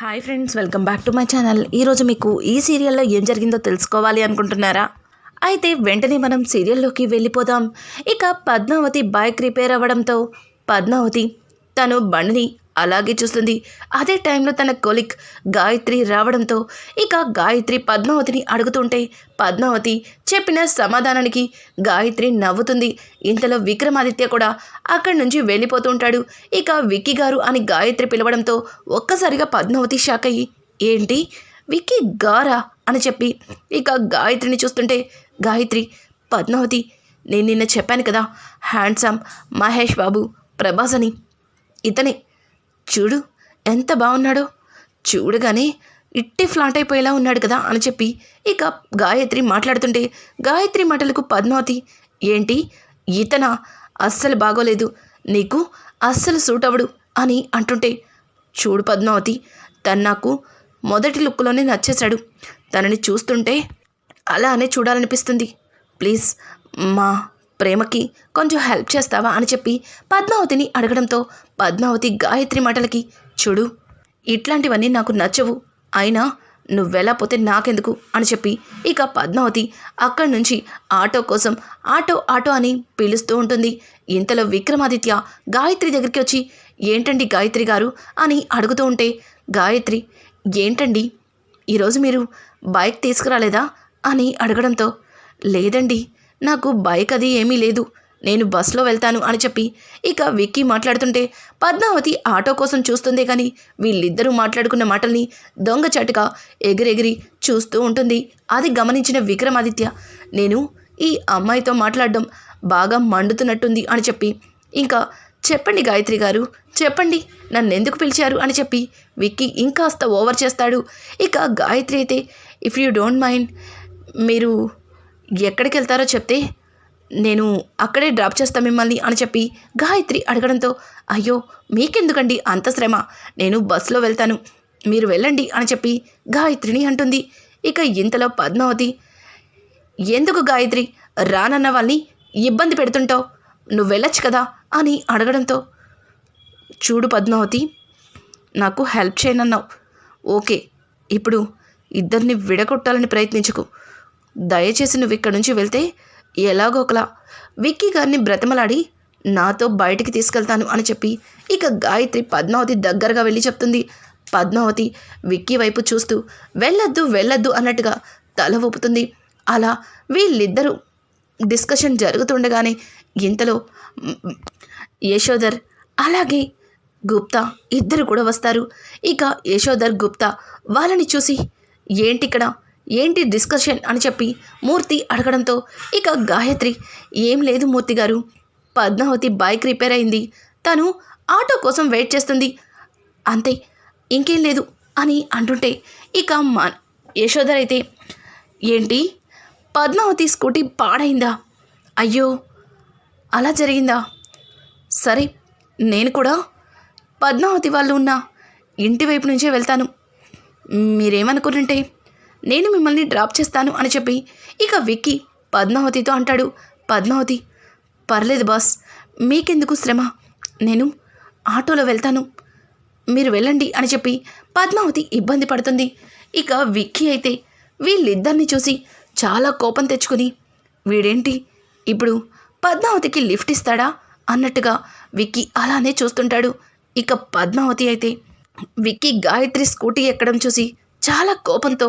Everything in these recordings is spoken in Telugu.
Hi friends welcome back to my channel. ఈరోజు మీకు ఈ సీరియల్లో ఏం జరిగిందో తెలుసుకోవాలి అనుకుంటున్నారా? అయితే వెంటనే మనం సీరియల్లోకి వెళ్ళిపోదాం. ఇక పద్మావతి బైక్ రిపేర్ అవ్వడంతో పద్మావతి తను బండిని అలాగే చూస్తుంది. అదే టైంలో తన కొలిక్ గాయత్రి రావడంతో ఇక గాయత్రి పద్మావతిని అడుగుతుంటే పద్మావతి చెప్పిన సమాధానానికి గాయత్రి నవ్వుతుంది. ఇంతలో విక్రమాదిత్య కూడా అక్కడి నుంచి వెళ్ళిపోతుంటాడు ఇక విక్కీ గారు అని గాయత్రి పిలవడంతో ఒక్కసారిగా పద్మావతి షాక్ అయ్యి ఏంటి? విక్కీ గారా? అని చెప్పి ఇక గాయత్రిని చూస్తుంటే గాయత్రి పద్మావతి నేను నిన్న చెప్పాను కదా హ్యాండ్సమ్ మహేష్ బాబు ప్రభాస్ అని. ఇతనే చూడు ఎంత బాగున్నాడో చూడగానే ఇట్టి ఫ్లాట్ అయిపోయేలా ఉన్నాడు కదా అని చెప్పి ఇక గాయత్రి మాట్లాడుతుంటే గాయత్రి మాటలకు పద్మావతి ఏంటి? ఇతన అస్సలు బాగోలేదు. నీకు అస్సలు సూట్ అవ్వడు అని అంటుంటే చూడు పద్మావతి తను నాకు మొదటి లుక్లోనే నచ్చేశాడు. తనని చూస్తుంటే అలానే చూడాలనిపిస్తుంది. ప్లీజ్ మా ప్రేమకి కొంచెం హెల్ప్ చేస్తావా అని చెప్పి పద్మావతిని అడగడంతో పద్మావతి గాయత్రి మాటలకి చూడు ఇట్లాంటివన్నీ నాకు నచ్చవు. అయినా నువ్వెలా పోతే నాకెందుకు? అని చెప్పి ఇక పద్మావతి అక్కడి నుంచి ఆటో కోసం ఆటో ఆటో అని పిలుస్తూ ఉంటుంది. ఇంతలో విక్రమాదిత్య గాయత్రి దగ్గరికి వచ్చి ఏంటండి గాయత్రి గారు? అని అడుగుతూ ఉంటే గాయత్రి ఏంటండి? ఈరోజు మీరు బైక్ తీసుకురాలేదా? అని అడగడంతో లేదండి నాకు బైక్ అది ఏమీ లేదు. నేను బస్లో వెళ్తాను అని చెప్పి ఇక విక్కీ మాట్లాడుతుంటే పద్మావతి ఆటో కోసం చూస్తుందే కానీ వీళ్ళిద్దరూ మాట్లాడుకున్న మాటల్ని దొంగచాటుగా ఎగిరెగిరి చూస్తూ ఉంటుంది. అది గమనించిన విక్రమాదిత్య నేను ఈ అమ్మాయితో మాట్లాడడం బాగా మండుతున్నట్టుంది అని చెప్పి ఇంకా చెప్పండి గాయత్రి గారు చెప్పండి నన్ను ఎందుకు పిలిచారు అని చెప్పి విక్కీ ఇంకాస్త ఓవర్ చేస్తాడు. ఇక గాయత్రి అయితే ఇఫ్ యూ డోంట్ మైండ్ మీరు ఎక్కడికి వెళ్తారో చెప్తే నేను అక్కడే డ్రాప్ చేస్తా మిమ్మల్ని అని చెప్పి గాయత్రి అడగడంతో అయ్యో మీకెందుకండి అంత శ్రమ? నేను బస్సులో వెళ్తాను. మీరు వెళ్ళండి అని చెప్పి గాయత్రిని అంటుంది. ఇక ఇంతలో పద్మావతి ఎందుకు గాయత్రి? రానన్న వాళ్ళని ఇబ్బంది పెడుతుంటావు. నువ్వు వెళ్ళొచ్చు కదా? అని అడగడంతో చూడు పద్మావతి నాకు హెల్ప్ చేయనన్నావు. ఓకే ఇప్పుడు ఇద్దరిని విడగొట్టాలని ప్రయత్నించుకు. దయచేసి నువ్వు ఇక్కడి నుంచి వెళ్తే ఎలాగో ఒకలా విక్కీ గారిని బ్రతమలాడి నాతో బయటికి తీసుకెళ్తాను అని చెప్పి ఇక గాయత్రి పద్మావతి దగ్గరగా వెళ్ళి చెప్తుంది. పద్మావతి విక్కీ వైపు చూస్తూ వెళ్ళొద్దు వెళ్ళొద్దు అన్నట్టుగా తల ఊపుతుంది. అలా వీళ్ళిద్దరూ డిస్కషన్ జరుగుతుండగానే ఇంతలో మ్, యశోదర్ అలాగే గుప్తా ఇద్దరు కూడా వస్తారు. ఇక యశోదర్ గుప్తా వాళ్ళని చూసి ఏంటి ఇక్కడ ఏంటి డిస్కషన్ అని చెప్పి మూర్తి అడగడంతో ఇక గాయత్రి ఏం లేదు మూర్తి గారు పద్మావతి బైక్ రిపేర్ అయింది. తను ఆటో కోసం వెయిట్ చేస్తుంది. అంతే ఇంకేం లేదు అని అంటుంటే ఇక మా యశోదర్ అయితే ఏంటి పద్మావతి స్కూటీ పాడైందా? అయ్యో అలా జరిగిందా? సరే నేను కూడా పద్మావతి వాళ్ళు ఉన్న ఇంటి వైపు నుంచే వెళ్తాను. మీరేమనుకుంటుంటే నేను మిమ్మల్ని డ్రాప్ చేస్తాను అని చెప్పి ఇక విక్కీ పద్మావతితో అంటాడు. పద్మావతి పర్లేదు బాస్ మీకెందుకు శ్రమ? నేను ఆటోలో వెళ్తాను. మీరు వెళ్ళండి అని చెప్పి పద్మావతి ఇబ్బంది పడుతుంది. ఇక విక్కీ అయితే వీళ్ళిద్దరిని చూసి చాలా కోపం తెచ్చుకుని వీడేంటి ఇప్పుడు పద్మావతికి లిఫ్ట్ ఇస్తాడా అన్నట్టుగా విక్కీ అలానే చూస్తుంటాడు. ఇక పద్మావతి అయితే విక్కీ గాయత్రి స్కూటీ ఎక్కడం చూసి చాలా కోపంతో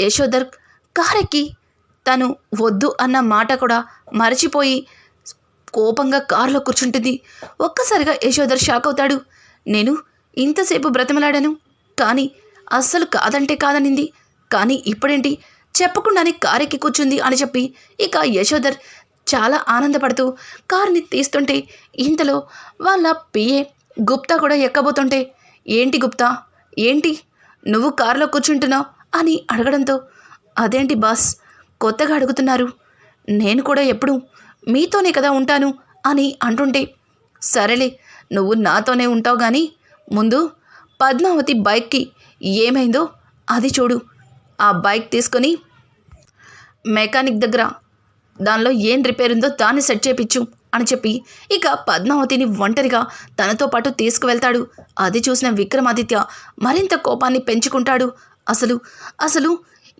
యశోధర్ కారెక్కి తను వద్దు అన్న మాట కూడా మరచిపోయి కోపంగా కారులో కూర్చుంటుంది. ఒక్కసారిగా యశోధర్ షాక్ అవుతాడు. నేను ఇంతసేపు బ్రతిమలాడాను. కానీ అస్సలు కాదంటే కాదనింది. కానీ ఇప్పుడేంటి? చెప్పకుండానే కారెక్కి కూర్చుంది అని చెప్పి ఇక యశోధర్ చాలా ఆనందపడుతూ కారుని తీస్తుంటే ఇంతలో వాళ్ళ పిఏ గుప్తా కూడా ఎక్కబోతుంటే ఏంటి గుప్తా? ఏంటి? నువ్వు కారులో కూర్చుంటున్నావు? అని అడగడంతో అదేంటి బాస్ కొత్తగా అడుగుతున్నారు. నేను కూడా ఎప్పుడు మీతోనే కదా ఉంటాను అని అంటుంటే సరేలే నువ్వు నాతోనే ఉంటావు కానీ ముందు పద్మావతి బైక్కి ఏమైందో అది చూడు. ఆ బైక్ తీసుకొని మెకానిక్ దగ్గర దానిలో ఏం రిపేర్ ఉందో దాన్ని సెట్ చేపించు అని చెప్పి ఇక పద్మావతిని ఒంటరిగా తనతో పాటు తీసుకువెళ్తాడు. అది చూసిన విక్రమాదిత్య మరింత కోపాన్ని పెంచుకుంటాడు. అసలు అసలు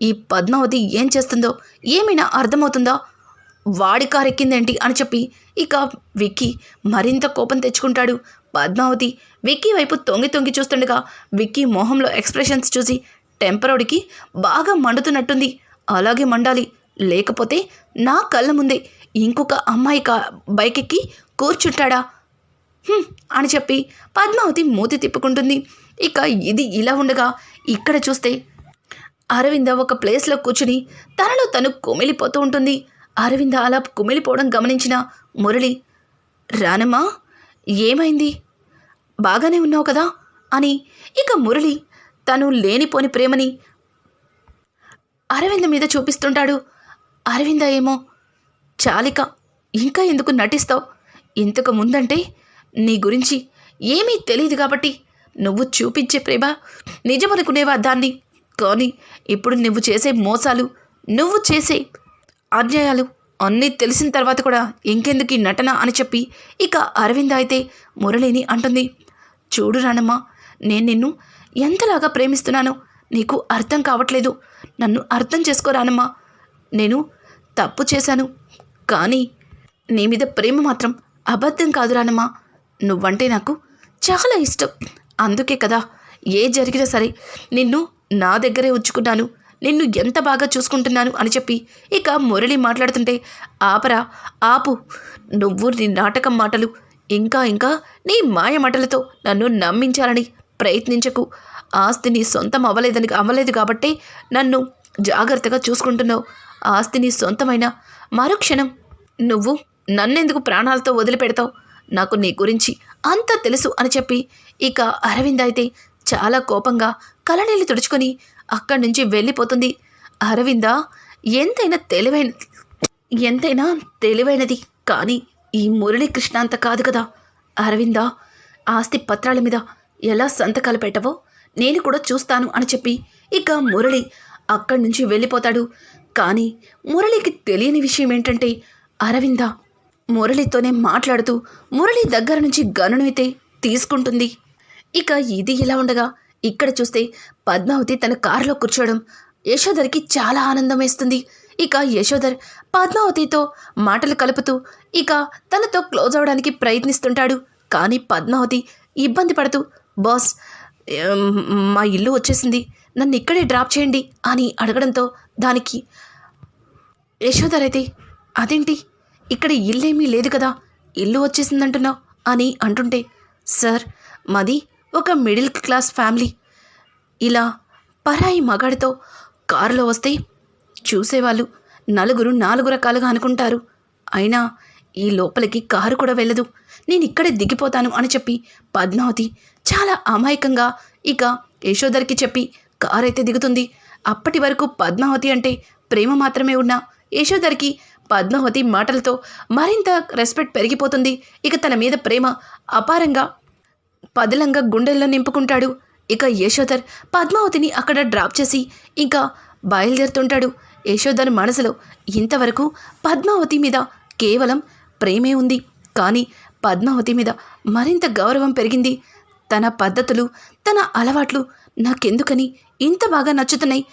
ఈ పద్మావతి ఏం చేస్తుందో ఏమైనా అర్థమవుతుందా? వాడి కారెక్కిందేంటి అని చెప్పి ఇక విక్కీ మరింత కోపం తెచ్చుకుంటాడు. పద్మావతి విక్కీ వైపు తొంగి తొంగి చూస్తుండగా విక్కీ మొహంలో ఎక్స్ప్రెషన్స్ చూసి టెంపరోడికి బాగా మండుతున్నట్టుంది. అలాగే మండాలి. లేకపోతే నా కళ్ళ ముందే ఇంకొక అమ్మాయి కా బైక్ ఎక్కి కూర్చుంటాడా అని చెప్పి పద్మావతి మూతి తిప్పుకుంటుంది. ఇక ఇది ఇలా ఉండగా ఇక్కడ చూస్తే అరవింద ఒక ప్లేస్లో కూర్చుని తనలో తను కుమిలిపోతూ ఉంటుంది. అరవింద అలా కుమిలిపోవడం గమనించిన మురళి రానమ్మా ఏమైంది? బాగానే ఉన్నావు కదా? అని ఇక మురళి తను లేనిపోని ప్రేమని అరవింద మీద చూపిస్తుంటాడు. అరవింద ఏమో చాలిక ఇంకా ఎందుకు నటిస్తావు? ఇంతకు ముందంటే నీ గురించి ఏమీ తెలియదు కాబట్టి నువ్వు చూపించే ప్రేమ నిజమనుకునేవా దాన్ని? కానీ ఇప్పుడు నువ్వు చేసే మోసాలు నువ్వు చేసే అన్యాయాలు అన్నీ తెలిసిన తర్వాత కూడా ఇంకెందుకు ఈ నటన అని చెప్పి ఇక అరవింద అయితే మురళిని అంటుంది. చూడు రానమ్మ నేను నిన్ను ఎంతలాగా ప్రేమిస్తున్నానో నీకు అర్థం కావట్లేదు. నన్ను అర్థం చేసుకోరానమ్మా నేను తప్పు చేశాను. కానీ నీ మీద ప్రేమ మాత్రం అబద్ధం కాదు రానమ్మా నువ్వంటే నాకు చాలా ఇష్టం. అందుకే కదా ఏ జరిగినా సరే నిన్ను నా దగ్గరే ఉంచుకున్నాను. నిన్ను ఎంత బాగా చూసుకుంటున్నాను అని చెప్పి ఇక మురళి మాట్లాడుతుంటే ఆపరా ఆపు. నువ్వు నీ నాటకం మాటలు ఇంకా ఇంకా నీ మాయ మాటలతో నన్ను నమ్మించాలని ప్రయత్నించకు. ఆస్తి నీ సొంతం అవ్వలేదని అవ్వలేదు కాబట్టి నన్ను జాగ్రత్తగా చూసుకుంటున్నావు. ఆస్తి నీ సొంతమైన? మరుక్షణం నువ్వు నన్నెందుకు ప్రాణాలతో వదిలిపెడతావు? నాకు నీ గురించి అంతా తెలుసు అని చెప్పి ఇక అరవింద్ అయితే చాలా కోపంగా కలనీళ్ళు తుడుచుకొని అక్కడి నుంచి వెళ్ళిపోతుంది. అరవింద ఎంతైనా తెలివైన ఎంతైనా తెలివైనది కానీ ఈ మురళీకృష్ణ అంత కాదు కదా. అరవింద ఆస్తి పత్రాల మీద ఎలా సంతకాలు పెట్టవో నేను కూడా చూస్తాను అని చెప్పి ఇక మురళి అక్కడి నుంచి వెళ్ళిపోతాడు. కానీ మురళికి తెలియని విషయం ఏంటంటే అరవింద మురళితోనే మాట్లాడుతూ మురళి దగ్గర నుంచి గనునైతే తీసుకుంటుంది. ఇక ఇది ఇలా ఉండగా ఇక్కడ చూస్తే పద్మావతి తన కారులో కూర్చోవడం యశోధర్కి చాలా ఆనందం వేస్తుంది. ఇక యశోధర్ పద్మావతితో మాటలు కలుపుతూ ఇక తనతో క్లోజ్ అవడానికి ప్రయత్నిస్తుంటాడు. కానీ పద్మావతి ఇబ్బంది పడుతూ బాస్ మా ఇల్లు వచ్చేసింది. నన్ను ఇక్కడే డ్రాప్ చేయండి అని అడగడంతో దానికి యశోధర్ అయితే అదేంటి? ఇక్కడ ఇల్లేమీ లేదు కదా. ఇల్లు వచ్చేసిందంటున్నావు అని అంటుంటే సార్ మాది ఒక మిడిల్ క్లాస్ ఫ్యామిలీ. ఇలా పరాయి మగాడితో కారులో వస్తే చూసేవాళ్ళు నలుగురు నాలుగు రకాలుగా అనుకుంటారు. అయినా ఈ లోపలికి కారు కూడా వెళ్ళదు. నేను ఇక్కడే దిగిపోతాను అని చెప్పి పద్మావతి చాలా అమాయకంగా ఇక యశోధర్కి చెప్పి కారు అయితే దిగుతుంది. అప్పటి వరకు పద్మావతి అంటే ప్రేమ మాత్రమే ఉన్న యశోధర్కి పద్మావతి మాటలతో మరింత రెస్పెక్ట్ పెరిగిపోతుంది. ఇక తన మీద ప్రేమ అపారంగా పదిలంగా గుండెల్లో నింపుకుంటాడు. ఇక యశోధర్ పద్మావతిని అక్కడ డ్రాప్ చేసి ఇంకా బయలుదేరుతుంటాడు. యశోధర్ మనసులో ఇంతవరకు పద్మావతి మీద కేవలం ప్రేమే ఉంది. కానీ పద్మావతి మీద మరింత గౌరవం పెరిగింది. తన పద్ధతులు తన అలవాట్లు నాకెందుకని ఇంత బాగా నచ్చుతున్నాయి?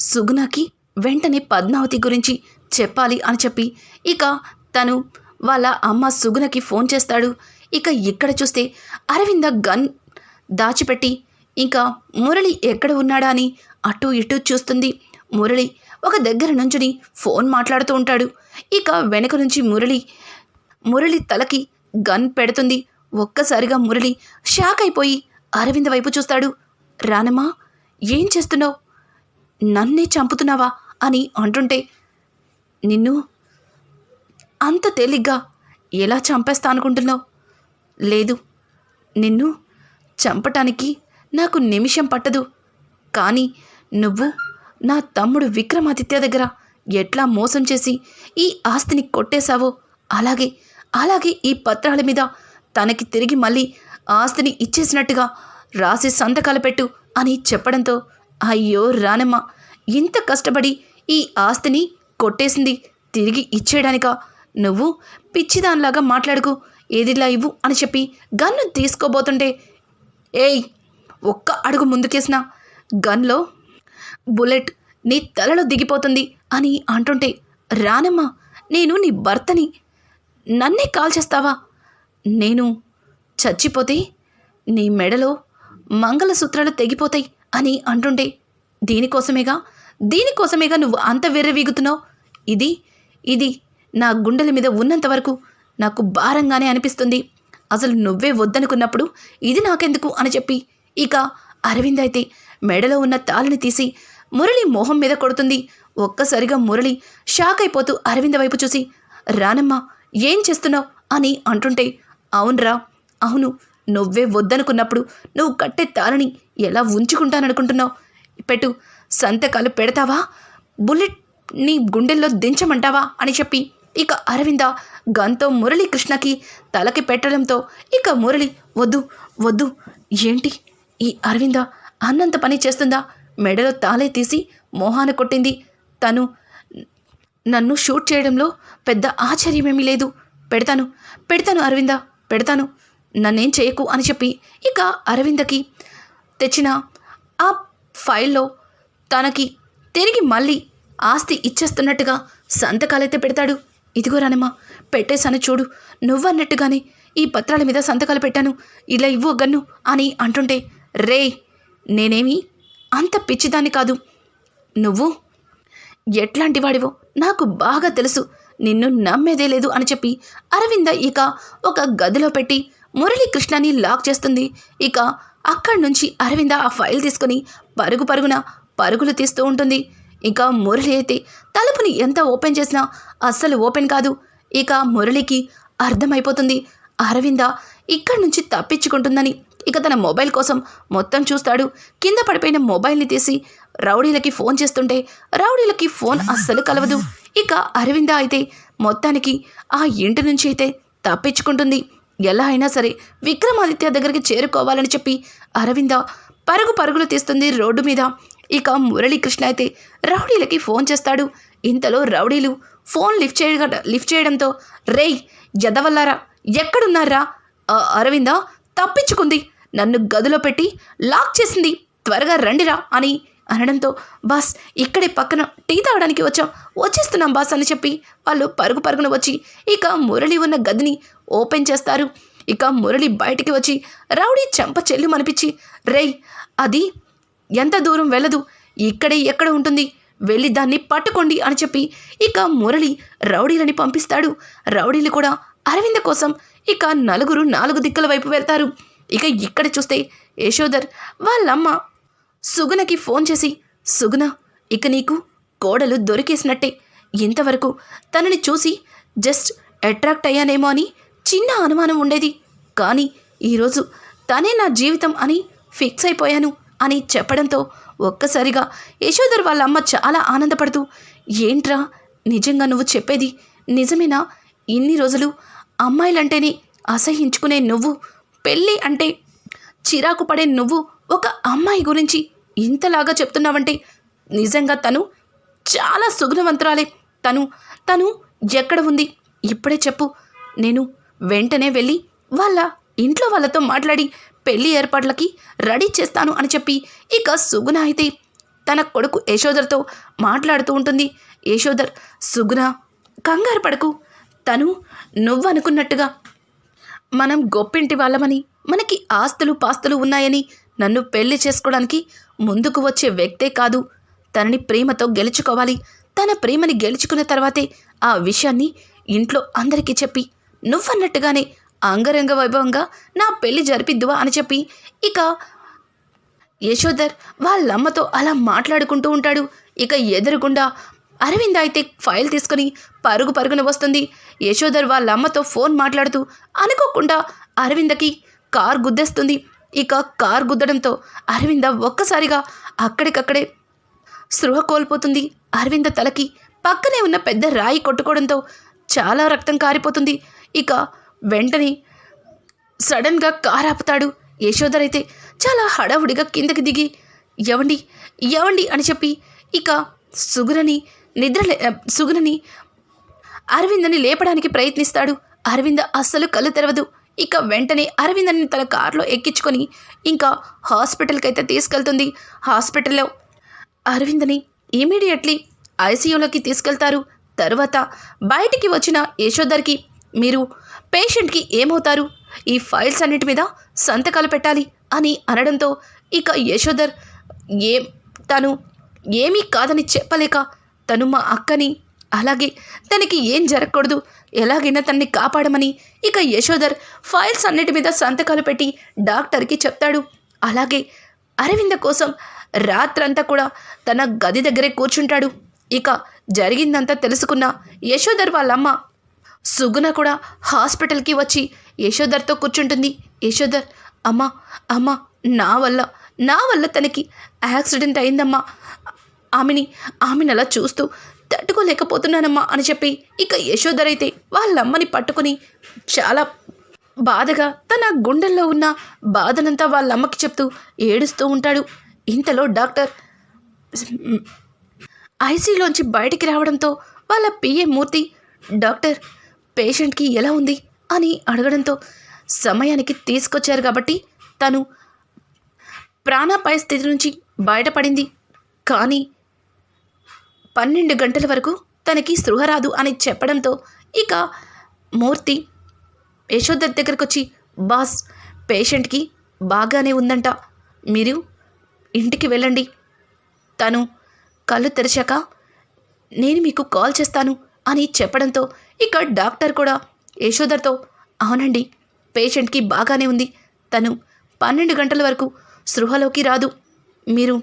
సుగుణాకి వెంటనే పద్మావతి గురించి చెప్పాలి అని చెప్పి ఇక తను వాళ్ళ అమ్మ సుగుణకి ఫోన్ చేస్తాడు. ఇక ఇక్కడ చూస్తే అరవింద గన్ దాచిపెట్టి ఇంకా మురళి ఎక్కడ ఉన్నాడా అని అటు ఇటు చూస్తుంది. మురళి ఒక దగ్గర నుంచుని ఫోన్ మాట్లాడుతూ ఉంటాడు. ఇక వెనక నుంచి మురళి మురళి తలకి గన్ పెడుతుంది. ఒక్కసారిగా మురళి షాక్ అయిపోయి అరవింద వైపు చూస్తాడు. రానమ్మా ఏం చేస్తున్నావు? నన్నే చంపుతున్నావా? అని అంటుంటే నిన్ను? అంత తేలిగ్గా ఎలా చంపేస్తా అనుకుంటున్నావు లేదు నిన్ను చంపటానికి నాకు నిమిషం పట్టదు. కానీ నువ్వు నా తమ్ముడు విక్రమాదిత్య దగ్గర ఎట్లా మోసం చేసి ఈ ఆస్తిని కొట్టేశావో అలాగే అలాగే ఈ పత్రాల మీద తనకి తిరిగి మళ్ళీ ఆస్తిని ఇచ్చేసినట్టుగా రాసి సంతకాలు పెట్టు అని చెప్పడంతో అయ్యో రానమ్మ ఇంత కష్టపడి ఈ ఆస్తిని కొట్టేసింది. తిరిగి ఇచ్చేయడానికా? నువ్వు పిచ్చిదానిలాగా మాట్లాడుకు. ఏదిలా ఇవ్వు అని చెప్పి గన్ను తీసుకోబోతుంటే ఏయ్ ఒక్క అడుగు ముందుకేసిన. గన్లో బుల్లెట్ నీ తలలో దిగిపోతుంది అని అంటుంటే రానమ్మా నేను నీ భర్తని. నన్నే కాల్ చేస్తావా? నేను చచ్చిపోతే నీ మెడలో మంగళసూత్రాలు తెగిపోతాయి అని అంటుంటే దీనికోసమేగా? దీనికోసమేగా నువ్వు అంత వెర్రవీగుతున్నావు? ఇది ఇది నా గుండెల మీద ఉన్నంత వరకు నాకు భారంగానే అనిపిస్తుంది. అసలు నువ్వే వద్దనుకున్నప్పుడు ఇది నాకెందుకు అని చెప్పి ఇక అరవింద్ అయితే మెడలో ఉన్న తాళిని తీసి మురళి మొహం మీద కొడుతుంది. ఒక్కసారిగా మురళి షాక్ అయిపోతూ అరవింద వైపు చూసి రానమ్మా ఏం చేస్తున్నావు? అని అంటుంటే అవునరా అవును నువ్వే వద్దనుకున్నప్పుడు నువ్వు కట్టే తాళని ఎలా ఉంచుకుంటాననుకుంటున్నావు? పెట్టు సంతకాలు పెడతావా? బుల్లెట్ నీ గుండెల్లో దించమంటావా అని చెప్పి ఇక అరవింద గంతో మురళీకృష్ణకి తలకి పెట్టడంతో ఇక మురళి వద్దు వద్దు ఏంటి? ఈ అరవింద అన్నంత పని చేస్తుందా? మెడలో తాళే తీసి మోహాన కొట్టింది. తను నన్ను షూట్ చేయడంలో పెద్ద ఆశ్చర్యమేమీ లేదు. పెడతాను పెడతాను అరవింద పెడతాను. నన్నేం చేయకు అని చెప్పి ఇక అరవిందకి తెచ్చిన ఆ ఫైల్లో తనకి తిరిగి మళ్ళీ ఆస్తి ఇచ్చేస్తున్నట్టుగా సంతకాలైతే పెడతాడు. ఇదిగో రానమ్మా పెట్టేశాను చూడు. నువ్వన్నట్టుగానే ఈ పత్రాల మీద సంతకాలు పెట్టాను. ఇలా ఇవ్వు గన్ను అని అంటుంటే రే నేనేమి అంత పిచ్చిదాన్ని కాదు. నువ్వు ఎట్లాంటి వాడివో నాకు బాగా తెలుసు. నిన్ను నమ్మేదే లేదు అని చెప్పి అరవింద ఇక ఒక గదిలో పెట్టి మురళీకృష్ణని లాక్ చేస్తుంది. ఇక అక్కడి నుంచి అరవింద ఆ ఫైల్ తీసుకుని పరుగు పరుగున పరుగులు తీస్తూ ఉంటుంది. ఇక మురళి అయితే తలుపుని ఎంత ఓపెన్ చేసినా అస్సలు ఓపెన్ కాదు. ఇక మురళికి అర్థమైపోతుంది. అరవింద ఇక్కడి నుంచి తప్పించుకుంటుందని ఇక తన మొబైల్ కోసం మొత్తం చూస్తాడు. కింద పడిపోయిన మొబైల్ని తీసి రౌడీలకి ఫోన్ చేస్తుంటే రౌడీలకి ఫోన్ అస్సలు కలవదు. ఇక అరవింద అయితే మొత్తానికి ఆ ఇంటి నుంచి అయితే తప్పించుకుంటుంది. ఎలా అయినా సరే విక్రమాదిత్య దగ్గరికి చేరుకోవాలని చెప్పి అరవింద పరుగు పరుగులు తీస్తుంది రోడ్డు మీద. ఇక మురళీకృష్ణ అయితే రౌడీలకి ఫోన్ చేస్తాడు. ఇంతలో రౌడీలు ఫోన్ లిఫ్ట్ చేయ లిఫ్ట్ చేయడంతో రేయ్ ఎదవల్లారా ఎక్కడున్నారా? అరవింద తప్పించుకుంది. నన్ను గదిలో పెట్టి లాక్ చేసింది. త్వరగా రండిరా అని అనడంతో బాస్ ఇక్కడే పక్కన టీ తాగడానికి వచ్చాం. వచ్చేస్తున్నాం బాస్ అని చెప్పి వాళ్ళు పరుగు పరుగున వచ్చి ఇక మురళి ఉన్న గదిని ఓపెన్ చేస్తారు. ఇక మురళి బయటికి వచ్చి రౌడీ చెంప చెల్లు మనిపించి రేయ్ అది ఎంత దూరం వెళ్ళదు? ఇక్కడే ఎక్కడ ఉంటుంది? వెళ్ళి దాన్ని పట్టుకోండి అని చెప్పి ఇక మురళి రౌడీలని పంపిస్తాడు. రౌడీలు కూడా అరవింద కోసం ఇక నలుగురు నాలుగు దిక్కుల వైపు వెళ్తారు. ఇక ఇక్కడ చూస్తే యశోధర్ వాళ్ళమ్మ సుగుణకి ఫోన్ చేసి సుగుణ ఇక నీకు కోడలు దొరికేసినట్టే. ఇంతవరకు తనని చూసి జస్ట్ అట్రాక్ట్ అయ్యానేమో అని చిన్న అనుమానం ఉండేది. కానీ ఈరోజు తనే నా జీవితం అని ఫిక్స్ అయిపోయాను. అని చెప్పడంతో ఒక్కసారిగా యశోదర్ వాళ్ళ అమ్మ చాలా ఆనందపడుతూ ఏంట్రా? నిజంగా నువ్వు చెప్పేది నిజమేనా? ఇన్ని రోజులు అమ్మాయిలంటేనే అసహించుకునే నువ్వు పెళ్ళి అంటే చిరాకు పడే నువ్వు ఒక అమ్మాయి గురించి ఇంతలాగా చెప్తున్నావంటే నిజంగా తను చాలా సుగుణవంతురాలే. తను తను ఎక్కడ ఉంది? ఇప్పుడే చెప్పు. నేను వెంటనే వెళ్ళి వాళ్ళ ఇంట్లో వాళ్ళతో మాట్లాడి పెళ్ళి ఏర్పాట్లకి రెడీ చేస్తాను అని చెప్పి ఇక సుగుణ అయితే తన కొడుకు యశోధర్తో మాట్లాడుతూ ఉంటుంది. యశోధర్ సుగుణ కంగారు పడకు. తను నువ్వనుకున్నట్టుగా మనం గొప్పింటి వాళ్ళమని మనకి ఆస్తులు పాస్తులు ఉన్నాయని నన్ను పెళ్ళి చేసుకోవడానికి ముందుకు వచ్చే వ్యక్తే కాదు. తనని ప్రేమతో గెలుచుకోవాలి. తన ప్రేమని గెలుచుకున్న తర్వాతే ఆ విషయాన్ని ఇంట్లో అందరికీ చెప్పి నువ్వన్నట్టుగానే అంగరంగ వైభవంగా నా పెళ్ళి జరిపిద్దువా అని చెప్పి ఇక యశోధర్ వాళ్ళమ్మతో అలా మాట్లాడుకుంటూ ఉంటాడు. ఇక ఎదురుగుండా అరవింద్ అయితే ఫైల్ తీసుకుని పరుగు పరుగున వస్తుంది. యశోధర్ వాళ్ళ అమ్మతో ఫోన్ మాట్లాడుతూ అనుకోకుండా అరవిందకి కార్ గుద్దేస్తుంది. ఇక కార్ గుద్దడంతో అరవింద ఒక్కసారిగా అక్కడికక్కడే స్పృహ కోల్పోతుంది. అరవింద తలకి పక్కనే ఉన్న పెద్ద రాయి కొట్టుకోవడంతో చాలా రక్తం కారిపోతుంది. ఇక వెంటనే సడన్గా కార్ ఆపుతాడు. యశోధర్ అయితే చాలా హడావుడిగా కిందకి దిగి ఎవండి ఎవండి అని చెప్పి ఇక సుగురని నిద్ర లే- సుగురని అరవిందని లేపడానికి ప్రయత్నిస్తాడు. అరవింద అస్సలు కళ్ళు తెరవదు. ఇక వెంటనే అరవిందని తన కారులో ఎక్కించుకొని ఇంకా హాస్పిటల్కి అయితే తీసుకెళ్తుంది. హాస్పిటల్లో అరవిందని ఇమీడియట్లీ ఐసీయూలోకి తీసుకెళ్తారు. తర్వాత బయటికి వచ్చిన యశోధర్కి మీరు పేషెంట్కి ఏమవుతారు? ఈ ఫైల్స్ అన్నిటి మీద సంతకాలు పెట్టాలి అని అనడంతో ఇక యశోధర్ ఏం తను ఏమీ కాదని చెప్పలేక తను మా అక్కని అలాగే తనకి ఏం జరగకూడదు ఎలాగైనా తనని కాపాడమని ఇక యశోధర్ ఫైల్స్ అన్నిటి మీద సంతకాలు పెట్టి డాక్టర్కి చెప్తాడు. అలాగే అరవింద కోసం రాత్రంతా కూడా తన గది దగ్గరే కూర్చుంటాడు. ఇక జరిగిందంతా తెలుసుకున్న యశోధర్ వాళ్ళమ్మ సుగుణ కూడా హాస్పిటల్కి వచ్చి యశోధర్తో కూర్చుంటుంది. యశోధర్ అమ్మా అమ్మా నా వల్ల నా వల్ల తనకి యాక్సిడెంట్ అయిందమ్మా. ఆమెని ఆమెను అలా చూస్తూ తట్టుకోలేకపోతున్నానమ్మా అని చెప్పి ఇక యశోధర్ అయితే వాళ్ళమ్మని పట్టుకుని చాలా బాధగా తన గుండెల్లో ఉన్న బాధనంతా వాళ్ళమ్మకి చెప్తూ ఏడుస్తూ ఉంటాడు. ఇంతలో డాక్టర్ ఐసీలోంచి బయటికి రావడంతో వాళ్ళ పిఏ మూర్తి డాక్టర్ పేషెంట్కి ఎలా ఉంది అని అడగడంతో సమయానికి తీసుకొచ్చారు కాబట్టి తను ప్రాణాపాయ స్థితి నుంచి బయటపడింది. కానీ పన్నెండు గంటల వరకు తనకి స్పృహ రాదు అని చెప్పడంతో ఇక మూర్తి యశోధర్ దగ్గరకు వచ్చి బాస్ పేషెంట్కి బాగానే ఉందంట. మీరు ఇంటికి వెళ్ళండి. తను కళ్ళు తెరిచాక నేను మీకు కాల్ చేస్తాను. అని చెప్పడంతో ఇక డాక్టర్ కూడా యశోధర్తో అవునండి పేషెంట్కి బాగానే ఉంది. తను పన్నెండు గంటల వరకు సృహలోకి రాదు. మీరు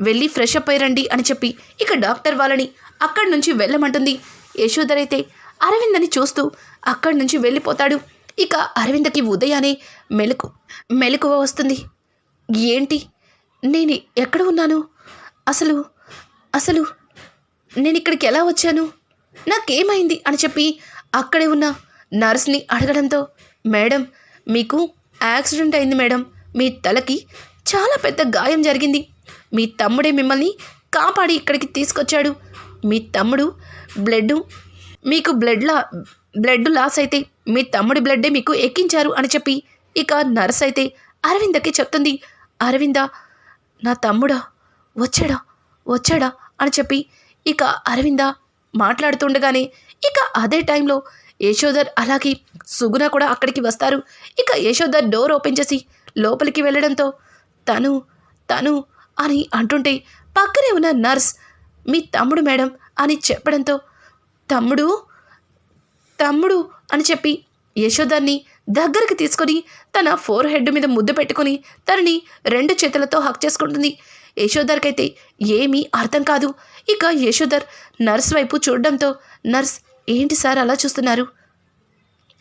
వెళ్ళి ఫ్రెష్ అప్ అయ్యండి అని చెప్పి ఇక డాక్టర్ వాళ్ళని అక్కడి నుంచి వెళ్ళమంటుంది. యశోధర్ అయితే అరవిందని చూస్తూ అక్కడి నుంచి వెళ్ళిపోతాడు. ఇక అరవిందకి ఉదయానే మెలకు మెలకువ వస్తుంది. ఏంటి? నేను ఎక్కడ ఉన్నాను? అసలు అసలు నేను ఇక్కడికి ఎలా వచ్చాను? నాకేమైంది అని చెప్పి అక్కడే ఉన్న నర్స్ని అడగడంతో మేడం మీకు యాక్సిడెంట్ అయింది మేడం. మీ తలకి చాలా పెద్ద గాయం జరిగింది. మీ తమ్ముడే మిమ్మల్ని కాపాడి ఇక్కడికి తీసుకొచ్చాడు. మీ తమ్ముడు బ్లడ్ మీకు బ్లడ్ లా బ్లడ్ లాస్ అయితే మీ తమ్ముడి బ్లడ్డే మీకు ఎక్కించారు అని చెప్పి ఇక నర్స్ అయితే అరవిందకి చెప్తుంది. అరవింద నా తమ్ముడా వచ్చాడా వచ్చాడా? అని చెప్పి ఇక అరవింద మాట్లాడుతుండగానే ఇక అదే టైంలో యశోధర్ అలాగే సుగుణ కూడా అక్కడికి వస్తారు. ఇక యశోధర్ డోర్ ఓపెన్ చేసి లోపలికి వెళ్ళడంతో తను తను అని అంటుంటే పక్కనే ఉన్న నర్స్ మీ తమ్ముడు మేడం అని చెప్పడంతో తమ్ముడు? తమ్ముడు? అని చెప్పి యశోధర్ని దగ్గరికి తీసుకొని తన ఫోర్ హెడ్ మీద ముద్దు పెట్టుకుని తనని రెండు చేతులతో హక్ చేసుకుంటుంది. యశోధర్కైతే ఏమీ అర్థం కాదు. ఇక యశోధర్ నర్స్ వైపు చూడడంతో నర్స్ ఏంటి సార్ అలా చూస్తున్నారు?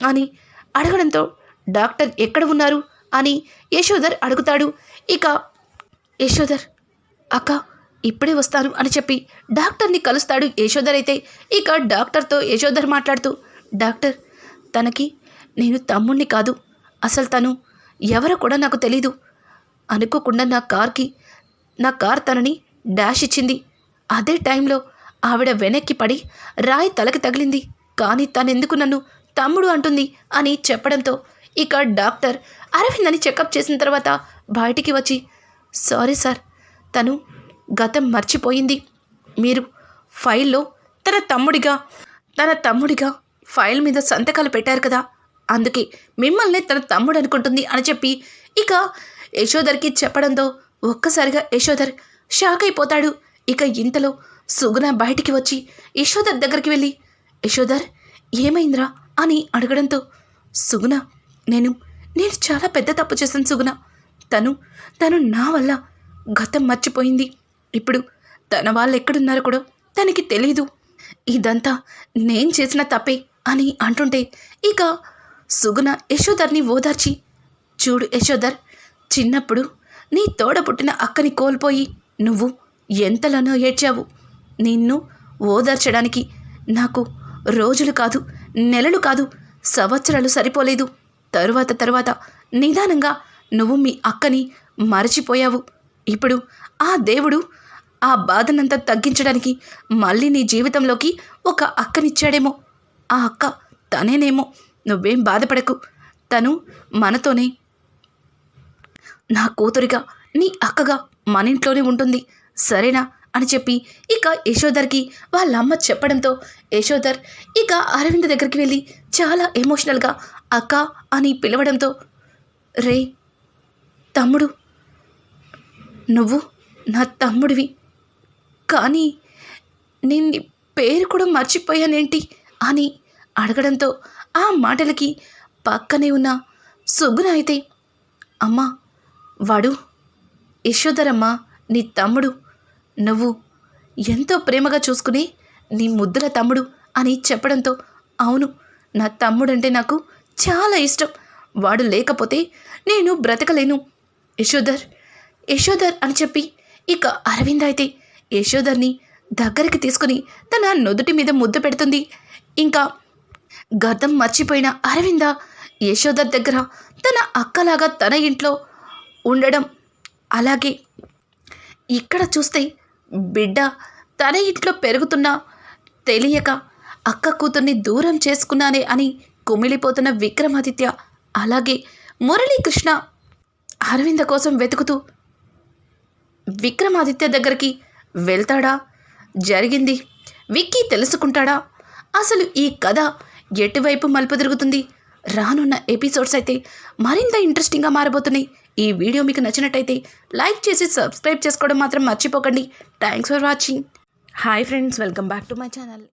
అని అడగడంతో డాక్టర్ ఎక్కడ ఉన్నారు? అని యశోధర్ అడుగుతాడు. ఇక యశోధర్ అక్క ఇప్పుడే వస్తాను అని చెప్పి డాక్టర్ని కలుస్తాడు యశోధర్ అయితే. ఇక డాక్టర్తో యశోధర్ మాట్లాడుతూ డాక్టర్ తనకి నేను తమ్ముణ్ణి కాదు. అసలు తను ఎవరో కూడా నాకు తెలీదు. అనుకోకుండా నా కార్కి నా కార్ తనని డాష్ ఇచ్చింది. అదే టైంలో ఆవిడ వెనక్కి పడి రాయి తలకి తగిలింది. కానీ తనెందుకు నన్ను తమ్ముడు అంటుంది అని చెప్పడంతో ఇక డాక్టర్ అరవింద్ అని చెకప్ చేసిన తర్వాత బయటికి వచ్చి సారీ సార్ తను గతం మర్చిపోయింది. మీరు ఫైల్లో తన తమ్ముడిగా తన తమ్ముడిగా ఫైల్ మీద సంతకాలు పెట్టారు కదా. అందుకే మిమ్మల్ని తన తమ్ముడు అనుకుంటుంది అని చెప్పి ఇక యశోదర్కి చెప్పడంతో ఒక్కసారిగా యశోధర్ షాక్ అయిపోతాడు. ఇక ఇంతలో సుగుణ బయటికి వచ్చి యశోధర్ దగ్గరికి వెళ్ళి యశోధర్ ఏమైందిరా? అని అడగడంతో సుగుణ నేను నేను చాలా పెద్ద తప్పు చేశాను సుగుణ. తను తను నా వల్ల గతం మర్చిపోయింది. ఇప్పుడు తన వాళ్ళు ఎక్కడున్నారో కూడా తనకి తెలీదు. ఇదంతా నేను చేసిన తప్పే అని అంటుంటే ఇక సుగుణ యశోధర్ని ఓదార్చి చూడు యశోధర్ చిన్నప్పుడు నీ తోడ పుట్టిన అక్కని కోల్పోయి నువ్వు ఎంతలోనో ఏడ్చావు. నిన్ను ఓదార్చడానికి నాకు రోజులు కాదు నెలలు కాదు సంవత్సరాలు సరిపోలేదు. తరువాత తరువాత నిదానంగా నువ్వు మీ అక్కని మరచిపోయావు. ఇప్పుడు ఆ దేవుడు ఆ బాధనంతా తగ్గించడానికి మళ్ళీ నీ జీవితంలోకి ఒక అక్కనిచ్చాడేమో. ఆ అక్క తనేనేమో. నువ్వేం బాధపడకు. తను మనతోనే నా కూతురిగా నీ అక్కగా మన ఇంట్లోనే ఉంటుంది. సరేనా? అని చెప్పి ఇక యశోధర్కి వాళ్ళ అమ్మ చెప్పడంతో యశోధర్ ఇక అరవింద్ దగ్గరికి వెళ్ళి చాలా ఎమోషనల్గా అక్క అని పిలవడంతో రే తమ్ముడు నువ్వు నా తమ్ముడివి. కానీ నేను నీ పేరు కూడా మర్చిపోయానేంటి? అని అడగడంతో ఆ మాటలకి పక్కనే ఉన్న సుగుణ అయితే అమ్మా వాడు యశోధరమ్మ నీ తమ్ముడు. నువ్వు ఎంతో ప్రేమగా చూసుకుని నీ ముద్దుల తమ్ముడు అని చెప్పడంతో అవును నా తమ్ముడంటే నాకు చాలా ఇష్టం. వాడు లేకపోతే నేను బ్రతకలేను. యశోధర్ యశోధర్ అని చెప్పి ఇక అరవింద్ అయితే యశోధర్ని దగ్గరికి తీసుకుని తన నుదుటి మీద ముద్దు పెడుతుంది. ఇంకా గతం మర్చిపోయిన అరవింద యశోధర్ దగ్గర తన అక్కలాగా తన ఇంట్లో ఉండడం. అలాగే ఇక్కడ చూస్తే బిడ్డ తన ఇంట్లో పెరుగుతున్నా తెలియక అక్క కూతుర్ని దూరం చేసుకున్నానే అని కుమిలిపోతున్న విక్రమాదిత్య అలాగే మురళీకృష్ణ అరవింద కోసం వెతుకుతూ విక్రమాదిత్య దగ్గరికి వెళ్తాడా? జరిగింది. విక్కీ తెలుసుకుంటాడా? అసలు ఈ కథ ఎటువైపు మలుపు తిరుగుతుంది? రానున్న ఎపిసోడ్స్ అయితే మరింత ఇంట్రెస్టింగ్గా మారబోతున్నాయి. ఈ వీడియో మీకు నచ్చినట్టయితే లైక్ చేసి సబ్స్క్రైబ్ చేసుకోవడం మాత్రం మర్చిపోకండి. Thanks for watching hi friends welcome back to my channel